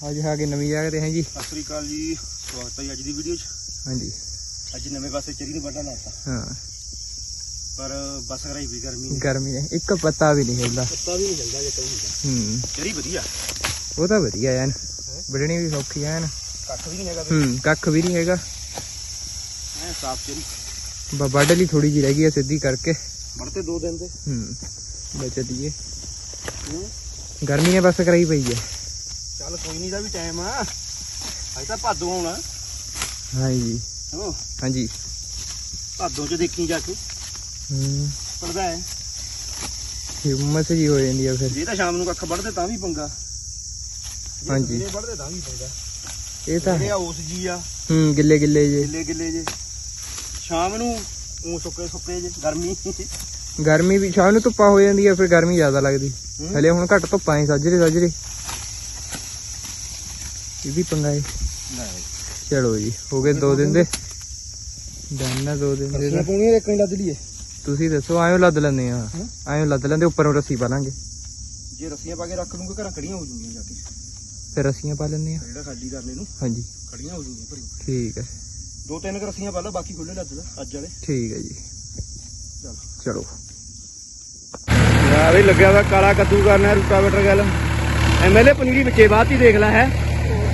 ਅੱਜ ਆ ਕੇ ਨਵੀਂ ਜਗ੍ਹਾ ਤੇ ਹਾਂ ਜੀ। ਸਤਿ ਸ੍ਰੀ ਅਕਾਲ ਜੀ ਸਵਾਗਤ ਹੈ ਅੱਜ ਦੀ ਵੀਡੀਓ 'ਚ। ਹਾਂਜੀ। ਅੱਜ ਨਵੇਂ ਪਾਸੇ ਚਰੀ ਨੂੰ ਵੱਡਾ ਲਾਤਾ ਹਾਂ। ਪਰ ਬਸ ਕਰਾਈ ਵੀ ਗਰਮੀ ਨੇ। ਗਰਮੀ ਹੈ ਇੱਕ ਪੱਤਾ ਵੀ ਨਹੀਂ ਹਿਲਦਾ ਪੱਤਾ ਵੀ ਨਹੀਂ ਜਲਦਾ ਜੇ ਕਹੂੰ ਹੂੰ। ਚਰੀ ਵਧੀਆ। ਉਹ ਤਾਂ ਵਧੀਆ ਐਨ। ਬੜਣੀ ਵੀ ਸੌਖੀ ਐਨ। ਕੱਖ ਵੀ ਨਹੀਂ ਹੈਗਾ ਹੂੰ ਕੱਖ ਵੀ ਨਹੀਂ ਹੈਗਾ। ਐ ਸਾਫ਼ ਚਰੀ। ਵੱਢ ਲਈ ਥੋੜੀ ਜੀ ਰਹਿ ਗਈ ਆ ਸਿੱਧੀ ਕਰਕੇ। ਵੜਤੇ ਦੋ ਦਿਨ ਦੇ ਹੂੰ। ਬਚ ਦੀਏ ਹੂੰ। ਗਰਮੀ ਨੇ ਬਸ ਕਰਾਈ ਪਈ ਹੈ ਚੱਲ ਕੋਈ ਨਹੀਂ ਦਾ ਵੀ ਟਾਈਮ ਆ। ਅੱਜ ਤਾਂ ਭਾਦੋਂ ਆਉਣਾ। ਹਾਂਜੀ। ਹੋ ਹਾਂਜੀ। ਭਾਦੋਂ 'ਚ ਦੇਖੀ ਜਾ ਕੇ। ਹੂੰ। ਪੜਦਾ ਹੈ। ਹਿੰਮਤ ਜੀ ਹੋ ਜਾਂਦੀ ਆ ਫਿਰ। ਜੇ ਤਾਂ ਸ਼ਾਮ ਨੂੰ ਕੱਖ ਵੜਦੇ ਤਾਂ ਵੀ ਪੰਗਾ। ਜੇ ਹਾਂਜੀ। ਸਵੇਰੇ ਵੜਦੇ ਤਾਂ ਵੀ ਪੰਗਾ। ਇਹ ਤਾਂ ਜਿਹੜੇ ਹੈ। ਆ ਉਸ ਜੀ ਆ। ਹੂੰ ਗਿੱਲੇ ਗਿੱਲੇ ਜੇ। ਗਿੱਲੇ ਗਿੱਲੇ ਜੇ। ਸ਼ਾਮ ਨੂੰ ਉਹ ਸੁੱਕੇ ਸੁੱਕੇ ਜੇ। ਗਰਮੀ। ਗਰਮੀ ਵੀ ਸ਼ਾਮ ਨੂੰ ਧੁੱਪਾ ਹੋ ਜਾਂਦੀ ਆ ਫਿਰ ਗਰਮੀ ਜ਼ਿਆਦਾ ਲੱਗਦੀ। ਹੂੰ। ਹਲੇ ਹੁਣ ਘੱਟ ਧੁੱਪਾਂ ਐ ਸਾਜਰੇ ਸਾਜਰੇ। ਇਹ ਵੀ ਪੰਗਾ ਏ ਚਲੋ ਜੀ ਹੋ ਗਏ ਦੋ ਦਿਨ ਦੇ। ਦੰਨਾ ਦੋ ਦਿਨ ਦੇ ਰੱਸੀਆਂ। ਪਾਉਣੀਆਂ ਇੱਕ ਨਹੀਂ ਲੱਦ ਲਈਏ? ਤੁਸੀਂ ਦੱਸੋ ਆਇਓ ਲੱਦ ਲੈਂਦੇ ਆ। ਹੈਂ? ਆਇਓ ਲੱਦ ਲੈਂਦੇ ਉੱਪਰੋਂ ਰੱਸੀ ਪਾ ਲਾਂਗੇ। ਜੇ ਰੱਸੀਆਂ ਪਾ ਕੇ ਰੱਖ ਲੂੰਗੇ ਘਰਾਂ ਖੜੀਆਂ ਹੋ ਜੂਗੀਆਂ ਜਾ ਕੇ। ਫਿਰ ਰੱਸੀਆਂ ਪਾ ਲੈਂਦੇ ਆ। ਜਿਹੜਾ ਖਾਲੀ ਕਰਨੇ ਨੂੰ। ਹਾਂਜੀ। ਖੜੀਆਂ ਹੋ ਜੂਗੀਆਂ ਭਰੀ ਠੀਕ ਹੈ ਦੋ ਤਿੰਨ ਰੱਸੀਆਂ ਪਾ ਲਓ ਬਾਕੀ ਖੁੱਲੇ ਲੱਦ ਲੈ ਅੱਜ ਵਾਲੇ। ਠੀਕ ਹੈ ਜੀ। ਚਲ। ਚਲੋ। ਯਾਰ ਇਹ ਲੱਗਿਆ ਵਾ ਕਾਲਾ ਕੱਦੂ ਕਰਨਾ ਰੂਟਾਵੇਟਰ ਗੱਲ। ਐਮਐਲਏ ਪਨੀਰੀ ਵਿੱਚੇ ਬਾਤ ਹੀ ਦੇਖ ਲੈ ਹੈ।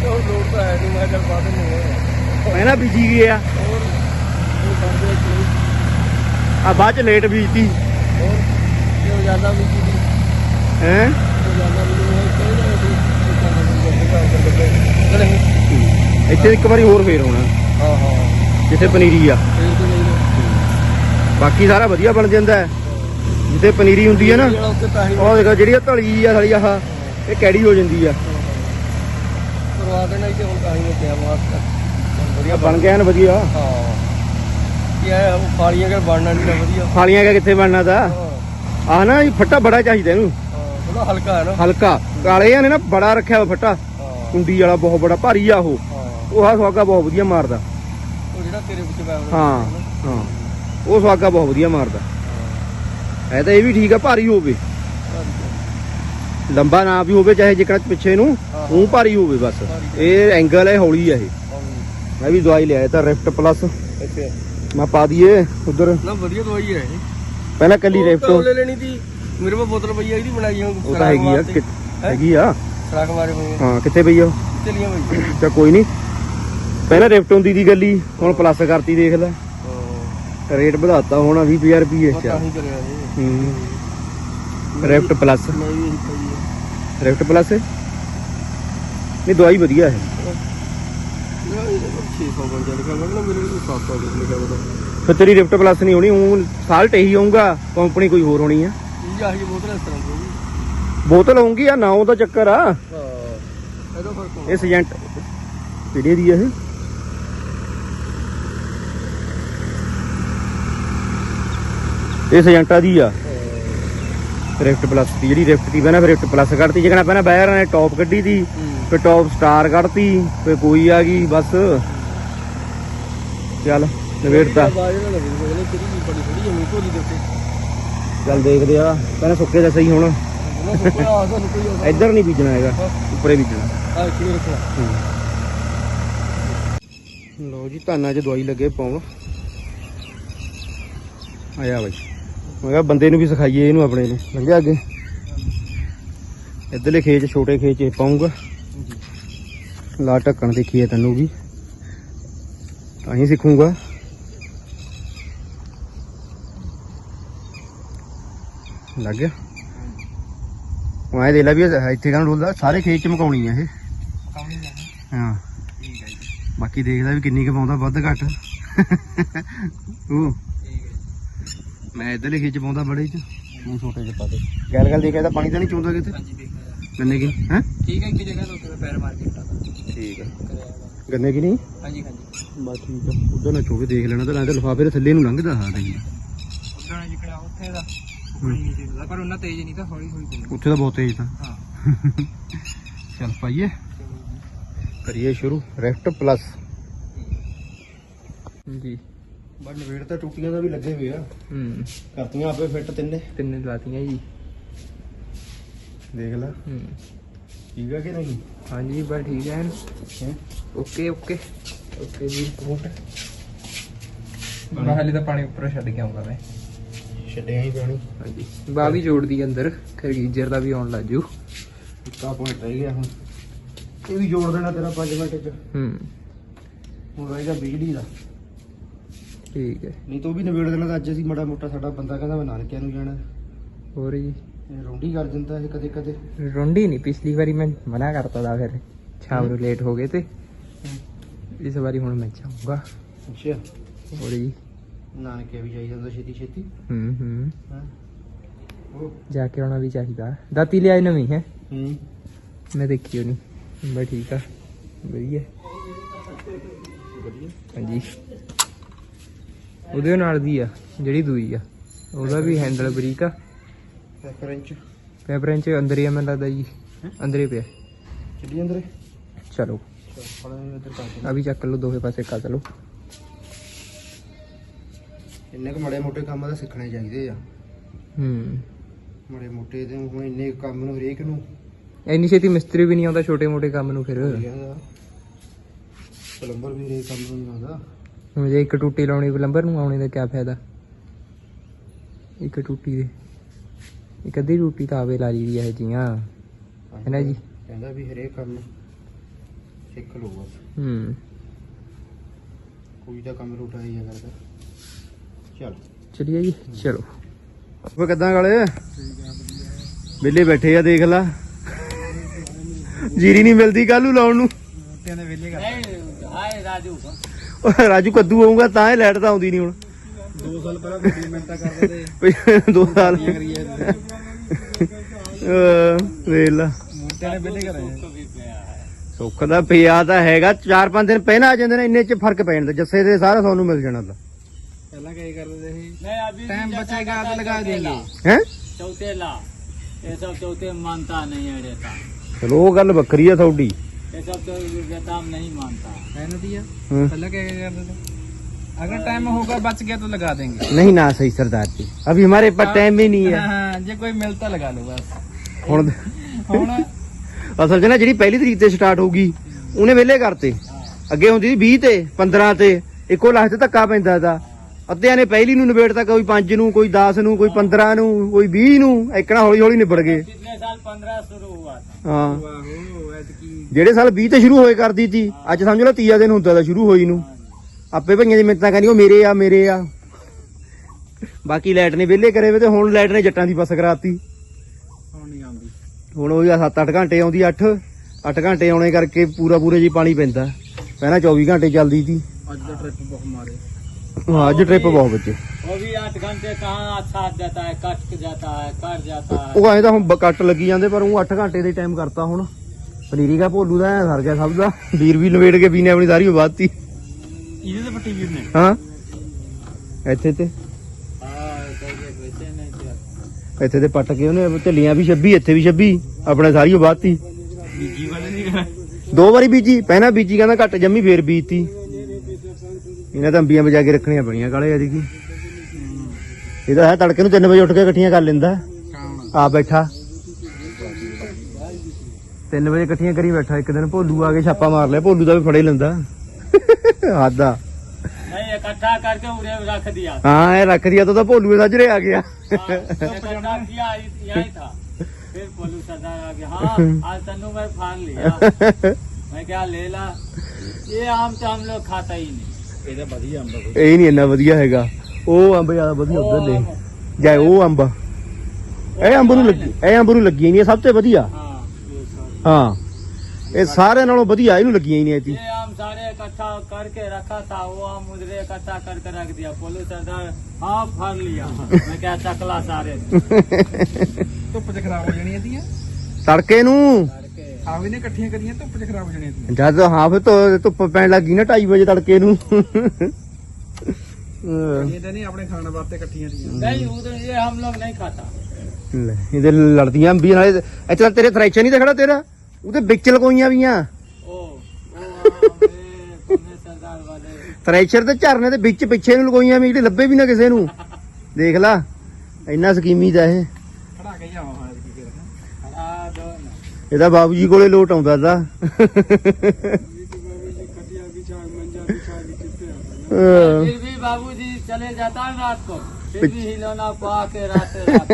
ਉਹ ਲੋੜ ਤਾਂ ਹੈ ਨਹੀਂ ਮੈਂ ਚੱਲ ਪਾ ਦਿੰਦੇ ਮੈਂ ਨਾ ਬੀਜੀ ਗਏ ਆ। ਹੋਰ? ਉਹ ਕਰਦੇ ਆ ਬਾਅਦ ਚ ਲੇਟ ਬੀਜਤੀ ਹੋਰ? ਕਿਉਂ ਜ਼ਿਆਦਾ ਵੀ ਕੀ ਹੈ? ਜ਼ਿਆਦਾ ਵੀ ਨਹੀਂ ਕੋਈ ਨਾ ਨਹੀਂ ਇੱਥੇ ਇੱਕ ਵਾਰੀ ਹੋਰ ਫੇਰ ਹੋਣਾ ਹਾਂ ਹਾਂ। ਜਿੱਥੇ ਪਨੀਰੀ ਆ। ਬਾਕੀ ਸਾਰਾ ਵਧੀਆ ਬਣ ਜਾਂਦਾ ਹੈ। ਜਿੱਥੇ ਪਨੀਰੀ ਹੁੰਦੀ ਹੈ ਨਾ ਉਹ ਦੇਖੋ ਜਿਹੜੀ ਆ ਧਲੀ ਆ ਸਾਲੀ ਆਹ ਇਹ ਕੈੜੀ ਹੋ ਜਾਂਦੀ ਆ। ਕਰਵਾ ਦੇਣਾ ਹੀ ਤੇ ਹੁਣ ਤਾਂ ਹੀ ਪਿਆ ਮਾਸਕ ਵਧੀਆ ਬਣ ਗਿਆ ਨਾ ਵਧੀਆ। ਹਾਂ। ਕੀ ਹੈ ਉਹ ਫਾਲੀਆਂ ਕਰ ਬਣਨਾ ਨਹੀਂ ਤਾਂ ਵਧੀਆ। ਖਾਲੀਆਂ ਕਾ ਕਿੱਥੇ ਬਣਨਾ ਤਾਂ? ਹਾਂ। ਆਹ ਨਾ ਇਹ ਫੱਟਾ ਬੜਾ ਚਾਹੀਦਾ ਇਹਨੂੰ। ਹਾਂ, ਥੋੜਾ ਹਲਕਾ ਹੈ ਨਾ। ਹਲਕਾ। ਕਾਲੇ ਆ ਨੇ ਨਾ ਬੜਾ ਰੱਖਿਆ ਫੱਟਾ। ਕੁੰਡੀ ਵਾਲਾ ਬਹੁਤ ਬੜਾ ਭਾਰੀ ਆ ਉਹ। ਆ ਸੁਆਗਾ ਬਹੁਤ ਵਧੀਆ ਮਾਰਦਾ। ਉਹ ਜਿਹੜਾ ਤੇਰੇ ਵਿੱਚ ਪਿਆ ਹੋਇਆ ਹਾਂ ਹਾਂ। ਉਹ ਸੁਆਗਾ ਬਹੁਤ ਵਧੀਆ ਮਾਰਦਾ। ਐ ਤਾਂ ਇਹ ਵੀ ਠੀਕ ਆ ਭਾਰੀ ਹੋਵੇ। ਲੰਬਾ ਨਾ ਵੀ ਹੋਵੇ ਚਾਹੇ ਜਿਕੜਾ ਪਿੱਛੇ ਨੂੰ ਹਾਂ। ਉਹ ਭਾਰੀ ਹੋਵੇ ਬਸ। ਇਹ ਐਂਗਲ ਹੈ ਹੌਲੀ ਆ ਇਹ। ਮੈਂ ਵੀ ਦਵਾਈ ਲਿਆਇਆ ਤਾਂ ਰਿਫਟ ਪਲੱਸ ਅੱਛਾ। ਮੈਂ ਪਾ ਦਈਏ ਉਧਰ। ਨਾ ਵਧੀਆ ਦਵਾਈ ਹੈ ਇਹ। ਪਹਿਲਾਂ ਕੱਲੀ ਰਿਫਟ ਉਹ ਲੈ ਲੈਣੀ ਸੀ। ਮੇਰੇ ਕੋਲ ਬੋਤਲ ਪਈ ਆ ਇਹਦੀ ਬਣਾਈ ਉਹ ਤਾਂ ਹੈਗੀ ਆ ਹੈਗੀ ਆ? ਸਰਾਕ ਮਾਰੇ ਪਏ ਹਾਂ ਕਿੱਥੇ ਪਈ ਆ? ਚਲੀਆਂ ਬਈ ਤਾਂ ਕੋਈ ਨਹੀਂ। ਪਹਿਲਾਂ ਰਿਫਟ ਹੁੰਦੀ ਦੀ ਗੱਲੀ ਹੁਣ ਪਲੱਸ ਕਰਤੀ ਦੇਖ ਲੈ। ਹਾਂ। ਰੇਟ ਵਧਾਤਾ ਹੋਣਾ 20000 ਰੁਪਏ ਹੀ ਇਹ। ਹੂੰ। ਰਿਫਟ ਪਲੱਸ ਮੈਂ ਵੀ ਪਈ ਹੈ ਰਿਫਟ ਪਲੱਸ ਨਹੀਂ, ਦਵਾਈ ਵਧੀਆ ਹੈ। ਨਾ ਇਹ 600 ਬਣ ਜਾ ਲਿਖਿਆ ਮੈਂ ਮੇਰੇ ਕੋਲ 700 ਲਿਖਿਆ ਬਤਾ ਫਿਰ ਤੇਰੀ ਰਿਫਟ ਪਲੱਸ ਨਹੀਂ ਹੋਣੀ, ਉਹ ਸਾਲਟ ਇਹੀ ਆਉਂਗਾ ਕੰਪਨੀ ਕੋਈ ਹੋਰ ਹੋਣੀ ਆ। ਇਹ ਆਹੀ ਬੋਤਲ ਇਸ ਤਰ੍ਹਾਂ ਦੀ ਹੋਊਗੀ। ਬੋਤਲ ਆਉਂਗੀ ਆ ਨਾ ਉਹਦਾ ਚੱਕਰ ਆ। ਹਾਂ ਇਹਦਾ ਫ਼ਰਕ ਹੋਣਾ ਇਹ ਸਜੈਂਟ ਕਿਹੜੇ ਦੀ ਆ ਇਹ? ਇਹ ਸਜੈਂਟਾ ਦੀ ਆ। ਰਿਫਟ ਪਲੱਸ ਦੀ ਜਿਹੜੀ ਰਿਫਟ ਦੀ ਪਹਿਲਾਂ ਫਿਰ ਰਿਫਟ ਪਲੱਸ ਕੱਢਤੀ ਜਿਹੜਾ ਪਹਿਲਾਂ ਬਾਹਰ ਨੇ ਟੌਪ ਕੱਢੀ ਦੀ ਫਿਰ ਟੌਪ ਸਟਾਰ ਕੱਢਤੀ ਫਿਰ ਕੋਈ ਆ ਗਈ ਬਸ। ਚੱਲ ਨਵੇੜਤਾ ਚੱਲ ਦੇਖਦੇ ਆ ਪਹਿਲਾਂ ਸੁੱਕੇ ਦਾ ਸਹੀ ਹੁਣ। ਇੱਧਰ ਨਹੀਂ ਬੀਜਣਾ ਹੈਗਾ ਉੱਪਰੇ ਬੀਜਣਾ। ਲੋ ਜੀ ਧਾਨਾਂ 'ਚ ਦਵਾਈ ਲੱਗੇ ਪਾਉਣ। ਆਇਆ ਬਾਈ। ਮੈਂ ਕਿਹਾ ਬੰਦੇ ਨੂੰ ਵੀ ਸਿਖਾਈਏ ਇਹਨੂੰ ਆਪਣੇ ਨੂੰ। ਲੰਘਿਆ ਅੱਗੇ। ਇੱਧਰਲੇ ਖੇਤ 'ਚ ਛੋਟੇ ਖੇਤ 'ਚ ਇਹ ਪਾਉਂਗਾ। ਲਾ ਢੱਕਣ ਦੇਖੀਏ ਤੈਨੂੰ ਵੀ। ਤਾਂ ਹੀ ਸਿੱਖੂਗਾ। ਲੱਗ ਗਿਆ। ਉਹ ਐ ਦੇ ਲੈ ਵੀ ਇੱਥੇ ਕਾ ਰੁਲਦਾ ਸਾਰੇ ਖੇਤ 'ਚ ਮਕਾਉਣੀ ਆ ਇਹ। ਹਾਂ। ਠੀਕ ਹੈ ਜੀ। ਬਾਕੀ ਦੇਖਦਾ ਵੀ ਕਿੰਨੀ ਕੁ ਪਾਉਂਦਾ ਵੱਧ ਘੱਟ। ਉਹ ਮੈਂ ਇਧਰਲੇ ਖੇਚ ਪਾਉਂਦਾ ਬੜੇ ਚ। ਤੂੰ ਛੋਟੇ ਚ ਪਾ ਦੇ। ਗੱਲ ਗੱਲ ਦੇਖਿਆ ਤਾਂ ਪਾਣੀ ਤਾਂ ਨਹੀਂ ਚੋਂਦਾ ਕਿਤੇ? ਹਾਂਜੀ ਦੇਖਿਆ ਗੰਨੇ ਕੀ? ਹੈ? ਠੀਕ ਹੈ ਇੱਕ ਜਗ੍ਹਾ ਤੋਂ ਉੱਥੇ ਪੈਰ ਮਾਰ ਕੇ ਠੀਕ ਕਰਿਆ ਗੰਨੇ ਕੀ ਨਹੀਂ? ਹਾਂਜੀ ਹਾਂਜੀ। ਬਸ ਠੀਕ ਆ। ਉਧਰ ਨਾ ਚੋਵੇ ਦੇਖ ਲੈਣਾ ਤਾਂ ਤਾਂ ਲਫਾਫੇ ਦੇ ਥੱਲੇ ਨੂੰ ਲੰਘਦਾ ਹਾਂ ਨਹੀਂ ਉਦਾਂ ਨੇ ਜਿਕੜਾ ਉੱਥੇ ਦਾ। ਪਰ ਉਹਨਾਂ ਤੇਜ਼ ਨਹੀਂ ਤਾਂ ਹੌਲੀ ਹੌਲੀ ਚੱਲਦਾ ਉੱਥੇ ਤਾਂ ਬਹੁਤ ਤੇਜ਼ ਤਾਂ। ਹਾਂ। ਚੱਲ ਪਾਈਏ। ਕਰੀਏ ਸ਼ੁਰੂ ਰੈਫਟ ਪਲੱਸ। ਜੀ। ਬਟ ਨਵੇੜ ਤਾਂ ਟੁੱਟੀਆਂ ਦਾ ਵੀ ਲੱਗੇ ਹੋਏ ਆ। ਹੂੰ। ਕਰਤੀਆਂ ਆਪੇ ਫਿੱਟ ਤਿੰਨੇ। ਤਿੰਨੇ ਲਾਤੀਆਂ ਜੀ। ਦੇਖ ਲੈ। ਹੂੰ। ਠੀਕ ਹੈ ਕਿ ਨਹੀਂ? ਹਾਂਜੀ ਬਸ ਠੀਕ ਹੈ? Okay okay. ਓਕੇ ਜੀ। ਰੂਟ ਮੈਂ ਹਾਲੇ ਤਾਂ ਪਾਣੀ ਉੱਪਰ ਛੱਡ ਕੇ ਆਉਂਗਾ ਮੈਂ। ਛੱਡਿਆ ਹੀ ਪਾਣੀ। ਹਾਂਜੀ। ਬਾ ਵੀ ਜੋੜਦੀ ਅੰਦਰ। ਫਿਰ ਗੀਜ਼ਰ ਦਾ ਵੀ ਆਉਣ ਲੱਗ ਜੂ। ਇੱਕਾ ਪੁਆਇੰਟ ਰਹਿ ਗਿਆ ਹੁਣ। ਇਹ ਵੀ ਜੋੜ ਦੇਣਾ ਤੇਰਾ 5 ਮਿੰਟ ਚ। ਹੂੰ। ਹੁਣ ਰਹੇਗਾ ਬਿਜਲੀ ਦਾ। ਠੀਕ ਹੈ। ਨਹੀਂ ਤਾਂ ਉਹ ਵੀ ਨਿਬੇੜ ਦੇਣਾ ਤਾਂ ਅੱਜ ਅਸੀਂ ਮੜਾ ਮੋਟਾ ਸਾਡਾ ਬੰਦਾ ਕਹਿੰਦਾ ਮੈਂ ਨਾਨਕਿਆਂ ਨੂੰ ਜਾਣਾ। ਹੋਰ ਜੀ? ਇਹ ਰੌਂਡੀ ਕਰ ਦਿੰਦਾ ਇਹ ਕਦੇ ਕਦੇ। ਰੋਂਡੀ ਨਹੀਂ ਪਿਛਲੀ ਵਾਰੀ ਮੈਂ ਮਨਾ ਕਰਤਾ ਦਾ ਫਿਰ ਸ਼ਾਮ ਨੂੰ ਲੇਟ ਹੋ ਗਏ ਤੇ। ਇਸ ਵਾਰੀ ਹੁਣ ਮੈਂ ਚਾਹੂੰਗਾ ਅੱਛਾ। ਹੋਰ ਜੀ? ਨਾਨਕੇ ਵੀ ਜਾਈ ਜਾਂਦਾ ਛੇਤੀ ਛੇਤੀ। ਹੂੰ ਹੂੰ। ਹਾਂ। ਉਹ ਜਾ ਕੇ ਆਉਣਾ ਵੀ ਚਾਹੀਦਾ। ਦਾਤੀ ਲਿਆਈ ਨਵੀਂ ਹੈ? ਹੂੰ। ਮੈਂ ਦੇਖੀ ਉਹ ਨਹੀਂ ਬਸ ਠੀਕ ਆ। ਵਧੀਆ। ਵਧੀਆ। ਹਾਂਜੀ। ਉਹਦੇ ਨਾਲ ਦੀ ਆ ਜਿਹੜੀ ਦੂਈ ਆ। ਉਹਦਾ ਵੀ ਹੈਂਡਲ ਬਰੀਕ ਆ। ਪੈਪਰਾਂ ਚ ਅੰਦਰ ਹੀ ਆ ਮੈਨੂੰ ਲੱਗਦਾ ਜੀ। ਅੰਦਰ ਹੀ ਪਿਆ। ਚੱਲੀ ਅੰਦਰ? ਚਲੋ। ਆ ਵੀ ਚੱਕ ਲਓ ਦੋਵੇਂ ਪਾਸੇ ਕੱਟ ਲਓ। ਇੰਨੇ ਕੁ ਮੜੇ ਮੋਟੇ ਕੰਮ ਤਾਂ ਸਿੱਖਣੇ ਚਾਹੀਦੇ ਆ। ਹੂੰ। ਮੜੇ ਮੋਟੇ ਤੇ ਹੁਣ ਇੰਨੇ ਕੰਮ ਨੂੰ ਹਰੇਕ ਨੂੰ। ਇੰਨੀ ਛੇਤੀ ਮਿਸਤਰੀ ਵੀ ਨਹੀਂ ਆਉਂਦਾ ਛੋਟੇ ਮੋਟੇ ਕੰਮ ਨੂੰ ਫਿਰ। ਪਲੰਬਰ ਵੀ ਹਰੇਕ ਕੰਮ ਨੂੰ ਨਹੀਂ ਆਉਂਦਾ। ਹੁਣ ਜੇ ਇੱਕ ਟੂਟੀ ਲਾਉਣੀ ਪਲੰਬਰ ਨੂੰ ਆਉਣੇ ਦਾ ਕੀ ਫਾਇਦਾ? ਇੱਕ ਟੂਟੀ ਦੇ। ਇੱਕ ਅੱਧੀ ਟੂਟੀ ਤਾਂ ਆਵੇ ਲਾ ਲਈ ਦੀ ਹੈ ਜੀਆਂ। ਹੈ ਨਾ ਜੀ? ਕਹਿੰਦਾ ਵੀ ਹਰੇਕ ਕੰਮ ਸਿੱਖ ਲਓ ਬਸ। ਹੂੰ। ਕੋਈ ਦਾ ਕੰਮ ਰੋਟਾ ਹੀ ਕਰਦਾ। ਚਲ। ਚਲਿਏ ਜੀ ਚਲੋ। ਉਹ ਕਿਦਾਂ ਗਾਲੇ? ਵਿਲੇ ਬੈਠੇ ਆ ਦੇਖ ਲਾ। ਜੀਰੀ ਨਹੀਂ ਮਿਲਦੀ ਕੱਲੂ ਲਾਉਣ ਨੂੰ। ਤੇ ਨੇ ਕਰ ਹਾਏ ਰਾਜੂ। ਰਾਜੂ ਕੱਦੂ ਆਉਂਗਾ ਤਾਂ ਇਹ ਲਾਈਟ ਤਾਂ ਆਉਂਦੀ ਨਹੀਂ ਹੁਣ। 2 ਸਾਲ ਪਹਿਲਾਂ ਕਰਦੇ ਤੇ। 2 ਸਾਲ। ਵੇਖ ਲਾ। ਮੁੰਡੇ ਨੇ ਬਿੱਲੇ ਕਰਾਇਆ ਸੁੱਖ ਪਿਆ ਤਾਂ ਹੈਗਾ 4-5 ਦਿਨ ਪਹਿਲਾਂ ਆ ਜਾਂਦੇ ਨੇ ਇੰਨੇ ਚ ਫ਼ਰਕ ਪੈ ਜਾਂਦਾ ਜੱਸੇ ਤੇ ਸਾਰਾ ਤੁਹਾਨੂੰ ਮਿਲ ਜਾਣਾ ਪਹਿਲਾਂ ਕਹੀ ਕਰਦੇ ਸੀ? ਨਹੀਂ ਅਭੀ ਟਾਈਮ ਬਚੇਗਾ ਆਦ ਲਗਾ ਦੇਗੇ ਹੈ? ਚੌਥੇ ਲਾ। ਇਹ ਸਭ ਚੌਥੇ ਮੰਨਤਾ ਨਹੀਂ ਹੈ ਡੇਟਾ ਚਲੋ ਉਹ ਗੱਲ ਵੱਖਰੀ ਆ ਤੁਹਾਡੀ। ये सब तो रहता नहीं मानता मैंने दिया हम्म। पहले क्या क्या करते थे अगर टाइम होगा बच गया तो लगा देंगे नहीं ना सही सरदार जी अभी हमारे पास टाइम भी नहीं है हाँ जे कोई मिलता लगा लो बस ਹੁਣ ਹੁਣ ਅਸਲ 'ਚ ਨਾ ਜਿਹੜੀ ਪਹਿਲੀ ਤਰੀਕ ਤੇ ਸਟਾਰਟ ਹੋਊਗੀ ਉਹਨੇ ਵਿਹਲੇ ਕਰਤੇ ਅੱਗੇ ਹੁੰਦੀ ਸੀ 20 ਤੇ 15 ਤੇ ਇੱਕੋ ਲੱਖ ਤੇ ਧੱਕਾ ਪੈਂਦਾ ਤਾ ਅੱਧਿਆਂ ਨੇ ਪਹਿਲੀ ਨੂੰ ਨਿਬੇੜ ਨਿਬੇੜਤਾ ਕੋਈ 5 ਨੂੰ ਕੋਈ 10 ਨੂੰ ਕੋਈ 15 ਨੂੰ ਕੋਈ 20 ਨੂੰ ਇਕਣਾ ਹੌਲੀ ਹੌਲੀ ਨਿਬੜ ਗਏ। ਜਿਹੜੇ ਸਾਲ 20 ਤੇ ਸ਼ੁਰੂ ਹੋਏ ਕਰਦੀ ਸੀ ਅੱਜ ਸਮਝ ਲਓ 30 ਦਿਨ ਹੁੰਦਾ ਦਾ ਸ਼ੁਰੂ ਹੋਈ ਨੂੰ। ਆਪੇ ਭਈਆਂ ਦੀ ਮਿੰਤਾਂ ਕਹਿੰਦੀ ਮੇਰੇ ਆ ਮੇਰੇ ਆ। ਬਾਕੀ ਲਾਈਟ ਨੇ ਵਿਹਲੇ ਕਰੇ ਤੇ ਹੁਣ ਲਾਈਟ ਨੇ ਜੱਟਾਂ ਦੀ ਬਸ ਕਰਾਤੀ। ਹੁਣ ਨਹੀਂ ਆਉਂਦੀ। ਹੁਣ ਉਹ 7-8 ਘੰਟੇ ਆਉਂਦੀ 8 8 ਘੰਟੇ ਆਉਣੇ ਕਰਕੇ ਪੂਰਾ ਪੂਰੇ ਜੀ ਪਾਣੀ ਪੈਂਦਾ। ਪਹਿਲਾਂ 24 ਘੰਟੇ ਚੱਲਦੀ ਸੀ। ਅੱਜ ਦਾ ਟ੍ਰਿਪ ਬਹੁਤ ਮਾਰੇ ਹਾਂ, ਅੱਜ ਟ੍ਰਿਪ ਬਹੁਤ ਬੱਚੇ वो भी आठ घंटे कहाँ साथ जाता है कट के जाता है कट जाता है ਉਹ ਐਂ ਤਾਂ ਹੁਣ ਬ- ਕੱਟ ਲੱਗੀ ਜਾਂਦੇ ਪਰ ਉਹ 8 ਘੰਟੇ ਦੇ ਟਾਈਮ ਕਰਤਾ ਹੁਣ ਪਨੀਰੀ ਦਾ ਭੋਲੂ ਦਾ ਐਂ ਸਰ ਗਿਆ ਸਭ ਦਾ ਵੀਰ ਵੀ ਲਵੇੜ ਕੇ ਪੀਨੇ ਆਪਣੀ ਸਾਰੀ ਬਾਤੀ ਇਹਦੇ ਤੇ ਪੱਟੀ ਵੀਰ ਨੇ ਹਾਂ ਇੱਥੇ ਤੇ हाँ कैसे वैसे नहीं किया ਇੱਥੇ ਤੇ ਪੱਟ ਕੇ ਉਹਨੇ ਝੱਲੀਆਂ ਵੀ 26 ਇੱਥੇ ਵੀ 26 ਆਪਣੇ ਸਾਰੀ ਬਾਤੀ ਬੀਜੀ ਵਾਲੇ ਨਹੀਂ ਕਰਾ ਦੋ ਵਾਰੀ ਬੀਜੀ ਪਹਿਲਾਂ ਬੀਜੀ ਕਹਿੰਦਾ ਘੱਟ ਜੰਮੀ ਫੇਰ ਬੀਜਤੀ ਇਹਨਾਂ ਤਾਂ ਅੰਬੀਆਂ ਵਜਾ ਕੇ ਰੱਖਣੀਆਂ ਬਣੀਆਂ ਕਾਲੇ ਆ ਦੇਖੀ। ਇਹ ਹੈ ਤੜਕੇ ਨੂੰ 3 ਵਜੇ ਉੱਠ ਕੇ ਇਕੱਠੀਆਂ ਕਰ ਲੈਂਦਾ। ਆ ਬੈਠਾ। 3 ਵਜੇ ਇਕੱਠੀਆਂ ਕਰੀ ਬੈਠਾ ਇੱਕ ਦਿਨ ਭੋਲੂ ਆ ਕੇ ਛਾਪਾ ਮਾਰ ਲਿਆ ਭੋਲੂ ਦਾ ਵੀ ਫੜੇ ਲੈਂਦਾ। ਆਦਾ ਨਹੀਂ ਇਕੱਠਾ ਕਰਕੇ ਉਰੇ ਰੱਖ ਦਿਆ। ਹਾਂ ਇਹ ਰੱਖ ਦਿਆ ਤਾਂ ਭੋਲੂ ਦਾ ਜਰੇ ਆ ਗਿਆ। ਪਜਾਮਾ ਕੀਆ ਯਾਹੀ ਥਾ। ਫਿਰ ਭੋਲੂ ਸਰਦਾਰ ਆ ਗਿਆ ਹਾਂ ਅੱਜ ਤੈਨੂੰ ਮੈਂ ਫਾਨ ਲਿਆ। ਮੈਂ ਕਿਹਾ ਲੈ ਲਾ ਇਹ ਆਮ ਤਾਂ ਹਮ ਲੋਗ ਖਾਤਾ ਹੀ ਨਹੀਂ। ਇਹਦਾ ਵਧੀਆ ਅੰਬ ਇਹ ਨਹੀਂ ਇੰਨਾ ਵਧੀਆ ਹੈਗਾ ਉਹ ਅੰਬ ਜ਼ਿਆਦਾ ਵਧੀਆ ਉਧਰ ਲੈ ਜਾਏ ਉਹ ਅੰਬ ਇਹ ਅੰਬ ਨੂੰ ਲੱਗੀ ਇਹ ਅੰਬ ਨੂੰ ਲੱਗੀਆਂ ਨਹੀਂ ਸਭ ਤੋਂ ਵਧੀਆ हाँ ये सब ਹਾਂ ਇਹ ਸਾਰਿਆਂ ਨਾਲੋਂ ਵਧੀਆ ਇਹਨੂੰ ਲੱਗੀਆਂ ਹੀ ਨਹੀਂ ਐਤੀ ये आम सारे इकट्ठा करके रखा था वो आम मुझे इकट्ठा करके रख दिया बोलू सरदार हाँ फाड़ लिया मैं क्या चकला सारे ਧੁੱਪ 'ਚ ਖਰਾਬ ਹੋ ਜਾਣੀਆਂ ਇਹਦੀਆਂ ਤੜਕੇ ਨੂੰ करके ਆਹ ਵੀ ਨੇ ਇਕੱਠੀਆਂ ਕਰੀਆਂ ਧੁੱਪ 'ਚ ਖਰਾਬ ਹੋ ਜਾਣੀਆਂ ਇਹਦੀਆਂ ਜਦ ਹਾਂ ਫਿਰ ਧੁ- ਧੁੱਪ ਪੈਣ ਲੱਗੀ ਨਾ 2:30 ਵਜੇ ਤੜਕੇ ਨੂੰ ਇਹ ਤਾਂ ਨਹੀਂ ਆਪਣੇ ਖਾਣ ਵਾਸਤੇ ਇਕੱਠੀਆਂ ਸੀਗੀਆਂ नहीं उधर ये हम लोग नहीं खाता ਲੈ, ਇਹਦੇ ਲੜਦੀਆਂ ਅੰਬੀਆਂ ਨਾਲੇ ਇੱਥੇ ਤਾਂ ਤੇਰੇ ਥ੍ਰੈਸ਼ਰ ਨਹੀਂ ਦਿਖੜਾ ਤੇਰਾ ਉਹਦੇ ਵਿੱਚ ਲਗੋਈਆਂ ਵੀਆਂ ओ वो आम, ये कौन सरदार वाले ਥ੍ਰੈਸ਼ਰ ਤੇ ਝਰਨੇ ਦੇ ਵਿੱਚ ਪਿੱਛੇ ਨੂੰ ਲਗੋਈਆਂ ਵੀ ਜਿਹੜੇ ਲੱਭੇ ਵੀ ਨਾ ਕਿਸੇ ਨੂੰ ਦੇਖ ਲਾ ਇੰਨਾ ਸਕੀਮੀ ਦਾ ਇਹ ਖੜਾ ਕੇ ਜਾਵਾਂ ਹਾਂ ਕੀ ਕਰ खड़ा दो ना ਇਹਦਾ ਬਾਬੂ ਜੀ ਕੋਲੇ ਲੋਟ ਆਉਂਦਾ ਦਾ फिर भी बाबूजी चले जाता है रात को फिर भी हिलौना को आके रात रात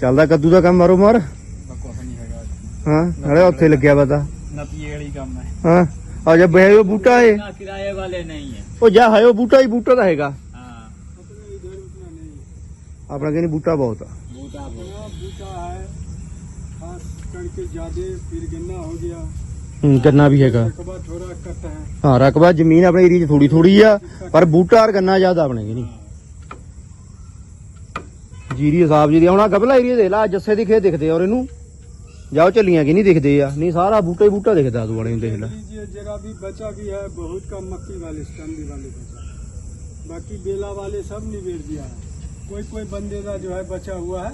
ਚੱਲਦਾ ਕੱਦੂ ਦਾ ਕੰਮ ਮਾਰੋ ਮਾਰ ਕੁਛ ਨਹੀਂ ਹੈਗਾ ਹਾਂ ਨਾਲੇ ਉੱਥੇ ਲੱਗਿਆ ਵਾ ਤਾਂ ਨਤੀਏ ਵਾਲੀ ਕੰਮ ਹੈ ਹਾਂ ਆ ਜਾ ਬਹਿ ਉਹ ਬੂਟਾ ਏ ना किराए वाले नहीं है ਉਹ ਜਾ ਹੈ ਉਹ ਬੂਟਾ ਹੀ ਬੂਟਾ ਤਾਂ ਹੈਗਾ हाँ ਆਪਣਾ ਕਹਿੰਦੀ ਬੂਟਾ ਬਹੁਤ ਆ बूटा बहुत। बूटा है खास करके ज्यादा फिर गन्ना हो गया ਹੂੰ, ਗੰਨਾ ਵੀ ਹੈਗਾ रकबा थोड़ा कट है ਹਾਂ ਰਕਬਾ ਜ਼ਮੀਨ ਆਪਣੇ ਏਰੀਆ 'ਚ ਥੋੜੀ ਥੋੜੀ ਆ ਪਰ ਬੂਟਾ ਔਰ ਗੰਨਾ ਜ਼ਿਆਦਾ ਆਪਣੇ ਕਿ ਨਹੀਂ ਜੀਰੀ ਹਿਸਾਬ ਜੀ ਦੀ ਹੁਣ ਆਹ ਗਬਲਾ ਏਰੀਆ ਦੇ ਲਾ ਜੱਸੇ ਦੀ ਖੇਤ ਦਿਖਦੇ ਆ ਔਰ ਇਹਨੂੰ ਜਾਓ ਚੱਲੀਆਂ ਕਿ ਨਹੀਂ ਦਿਖਦੇ ਆ ਨਹੀਂ ਸਾਰਾ ਬੂਟਾ ਹੀ ਬੂਟਾ ਦਿਖਦਾ ਤੂੰ ਵਾਲੇ ਨੂੰ ਦੇਖ ਲੈ लीजिए जरा भी बचा भी है बहुत कम मक्की वाले स्टम्बी वाले बचा बाकी बेला वाले सब निबेड़ दिया है कोई कोई बंदे का जो है बचा हुआ है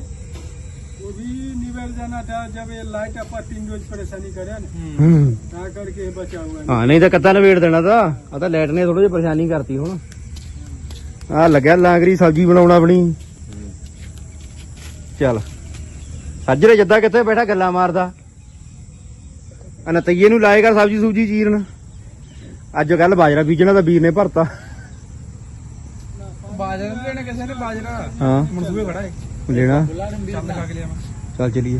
वो भी निबेड़ जाना था जब ये लाइट अपा तीन रोज परेशानी करे ना ਹੂੰ ता करके ये बचा हुआ है ਹਾਂ ਨਹੀਂ ਤਾਂ ਕੱਤਾ ਨਵੇੜ ਦੇਣਾ ਤਾਂ ਆ ਤਾਂ ਲਾਈਟ ਨੇ ਥੋੜੀ ਜਿਹੀ ਪਰੇਸ਼ਾਨੀ ਕਰਤੀ ਹੁਣ ਆ ਲੱਗਿਆ ਲਾਂਗਰੀ ਸਬਜ਼ੀ ਬਣਾਉਣ ਆਪਣੀ ਚੱਲ ਸੱਜਰੇ ਜੱਦਾ ਕਿੱਥੇ ਬੈਠਾ ਗੱਲਾਂ ਮਾਰਦਾ ਆ ਨਤਈਏ ਨੂੰ ਲਾਏਗਾ ਸਬਜ਼ੀ ਸੂਜੀ ਚੀਰਨ ਅੱਜ ਕੱਲ ਬਾਜਰਾ ਬੀਜਣਾ ਤਾਂ ਵੀਰ ਨੇ ਭਰਤਾ बाजरा ਨੇ ਬਾਜਰਾ ਹਾਂ। ਖੜਾ ਹੈ ਲੈਣਾ। ਚੱਲ ਚਲੀਏ।